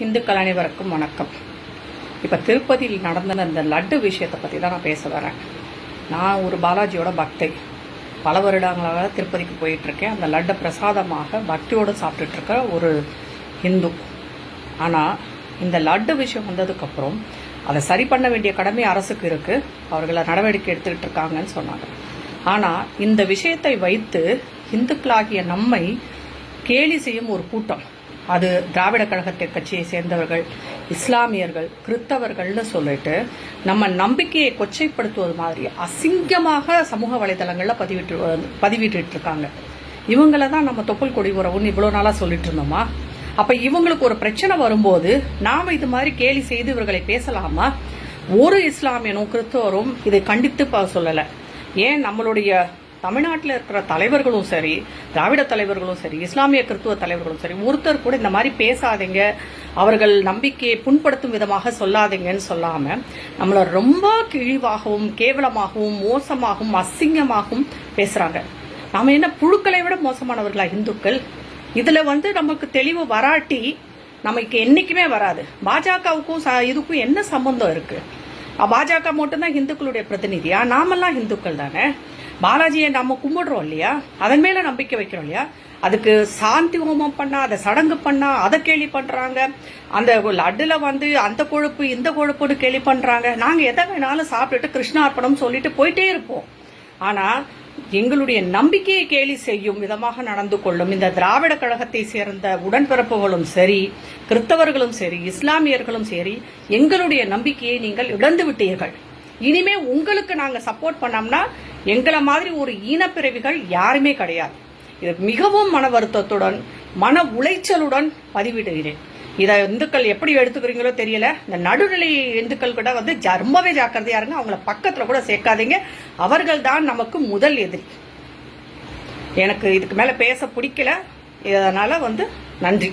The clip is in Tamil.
இந்துக்கள் அனைவருக்கும் வணக்கம். இப்போ திருப்பதியில் நடந்த இந்த லட்டு விஷயத்தை பற்றி தான் நான் பேச வரேன். நான் ஒரு பாலாஜியோட பக்தை. பல வருடங்களாக திருப்பதிக்கு போயிட்டுருக்கேன். அந்த லட்டை பிரசாதமாக பக்தியோடு சாப்பிட்டுட்டு இருக்க ஒரு ஹிந்து ஆனால் இந்த லட்டு விஷயம் வந்ததுக்கப்புறம் அதை சரி பண்ண வேண்டிய கடமை அரசுக்கு இருக்குது அவர்களை நடவடிக்கை எடுத்துக்கிட்டு இருக்காங்கன்னு சொன்னாங்க. ஆனால் இந்த விஷயத்தை வைத்து இந்துக்களாகிய நம்மை கேலி செய்யும் ஒரு கூட்டம். அது திராவிட கழகத்தை கட்சியை சேர்ந்தவர்கள் இஸ்லாமியர்கள் கிறித்தவர்கள்னு சொல்லிட்டு நம்ம நம்பிக்கையை கொச்சைப்படுத்துவது மாதிரி அசிங்கமாக சமூக வலைதளங்களில் பதிவிட்டு பதிவிட்டு இருக்காங்க இவங்கள தான் நம்ம தொப்புள் கொடி உறவுன்னு இவ்வளோ நாளாக சொல்லிட்டு இருந்தோமா? அப்போ இவங்களுக்கு ஒரு பிரச்சனை வரும்போது நாம் இது மாதிரி கேலி செய்து இவர்களை பேசலாமா? ஒரு இஸ்லாமியனும் கிறிஸ்தவரும் இதை கண்டித்து சொல்லலை. ஏன் நம்மளுடைய தமிழ்நாட்டில் இருக்கிற தலைவர்களும் சரி திராவிட தலைவர்களும் சரி இஸ்லாமிய கிறிஸ்துவ தலைவர்களும் சரி ஒருத்தர் கூட இந்த மாதிரி பேசாதீங்க அவர்கள் நம்பிக்கையை புண்படுத்தும் விதமாக சொல்லாதீங்கன்னு சொல்லாம நம்மளை ரொம்ப கிழிவாகவும் கேவலமாகவும் மோசமாகவும் அசிங்கமாகவும் பேசுறாங்க. நாம என்ன புழுக்களை விட மோசமானவர்களா இந்துக்கள்? இதுல வந்து நமக்கு தெளிவு வராட்டி நமக்கு என்னைக்குமே வராது. பாஜகவுக்கும் ச- இதுக்கும் என்ன சம்பந்தம் இருக்கு? பாஜக மட்டும்தான் இந்துக்களுடைய பிரதிநிதியா? நாமெல்லாம் இந்துக்கள் தானே? பாலாஜியை நம்ம கும்பிடுறோம் இல்லையா? அதன் மேல நம்பிக்கை வைக்கிறோம் இல்லையா? அதுக்கு சாந்தி ஹோமம் பண்ணா அதை சடங்கு பண்ணா அதை கேலி பண்றாங்க. அந்த லட்டுல வந்து அந்த கொழுப்பு இந்த கொழுப்புன்னு கேலி பண்றாங்க. நாங்க எதை வேணாலும் சாப்பிட்டுட்டு கிருஷ்ணார்ப்பணம் சொல்லிட்டு போயிட்டே இருப்போம். ஆனா எங்களுடைய நம்பிக்கையை கேலி செய்யும் விதமாக நடந்து கொள்ளும் இந்த திராவிட கழகத்தை சேர்ந்த உடன்பிறப்புகளும் சரி கிறிஸ்தவர்களும் சரி இஸ்லாமியர்களும் சரி எங்களுடைய நம்பிக்கையை நீங்கள் இழந்து விட்டீர்கள். இனிமே உங்களுக்கு நாங்கள் சப்போர்ட் பண்ணோம்னா எங்களை மாதிரி ஒரு ஈனப்பிறவிகள் யாருமே கிடையாது. இது மிகவும் மன வருத்தத்துடன் மன உளைச்சலுடன் பதிவிடுகிறேன். இதை இந்துக்கள் எப்படி எடுத்துக்கிறீங்களோ தெரியல. இந்த நடுநிலை இந்துக்கள் கூட வந்து ரொம்பவே ஜாக்கிரதையா இருங்க. அவங்கள பக்கத்துல கூட சேர்க்காதீங்க. அவர்கள் தான் நமக்கு முதல் எதிரி. எனக்கு இதுக்கு மேல பேச பிடிக்கல. இதனால வந்து நன்றி.